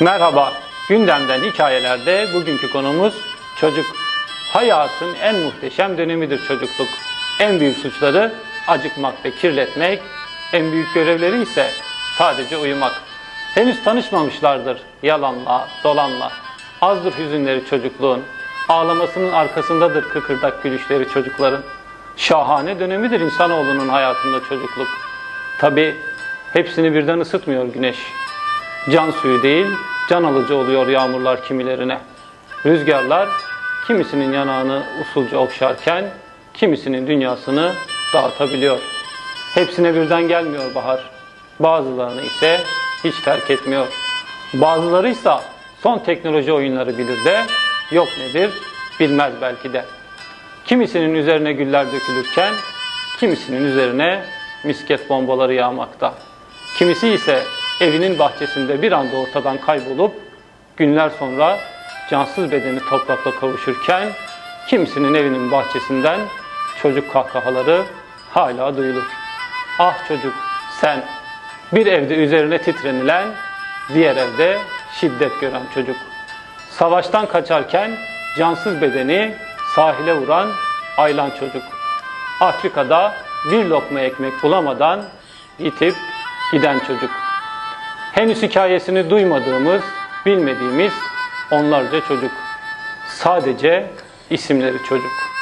Merhaba, gündemden hikayelerde bugünkü konumuz çocuk. Hayatın en muhteşem dönemidir çocukluk. En büyük suçları acıkmak ve kirletmek, en büyük görevleri ise sadece uyumak. Henüz tanışmamışlardır yalanla, dolanla. Azdır hüzünleri çocukluğun, ağlamasının arkasındadır kıkırdak gülüşleri çocukların. Şahane dönemidir insanoğlunun hayatında çocukluk. Tabi hepsini birden ısıtmıyor güneş. Can suyu değil, can alıcı oluyor yağmurlar kimilerine. Rüzgarlar kimisinin yanağını usulca okşarken, kimisinin dünyasını dağıtabiliyor. Hepsine birden gelmiyor bahar. Bazılarını ise hiç terk etmiyor. Bazıları ise son teknoloji oyunları bilir de yok nedir bilmez belki de. Kimisinin üzerine güller dökülürken, kimisinin üzerine misket bombaları yağmakta. Kimisi ise evinin bahçesinde bir anda ortadan kaybolup günler sonra cansız bedeni toprakla kavuşurken kimisinin evinin bahçesinden çocuk kahkahaları hala duyulur. Ah çocuk sen bir evde üzerine titrenilen diğer evde şiddet gören çocuk. Savaştan kaçarken cansız bedeni sahile vuran aylan çocuk. Afrika'da bir lokma ekmek bulamadan yitip giden çocuk. Henüz hikayesini duymadığımız, bilmediğimiz onlarca çocuk. Sadece isimleri çocuk.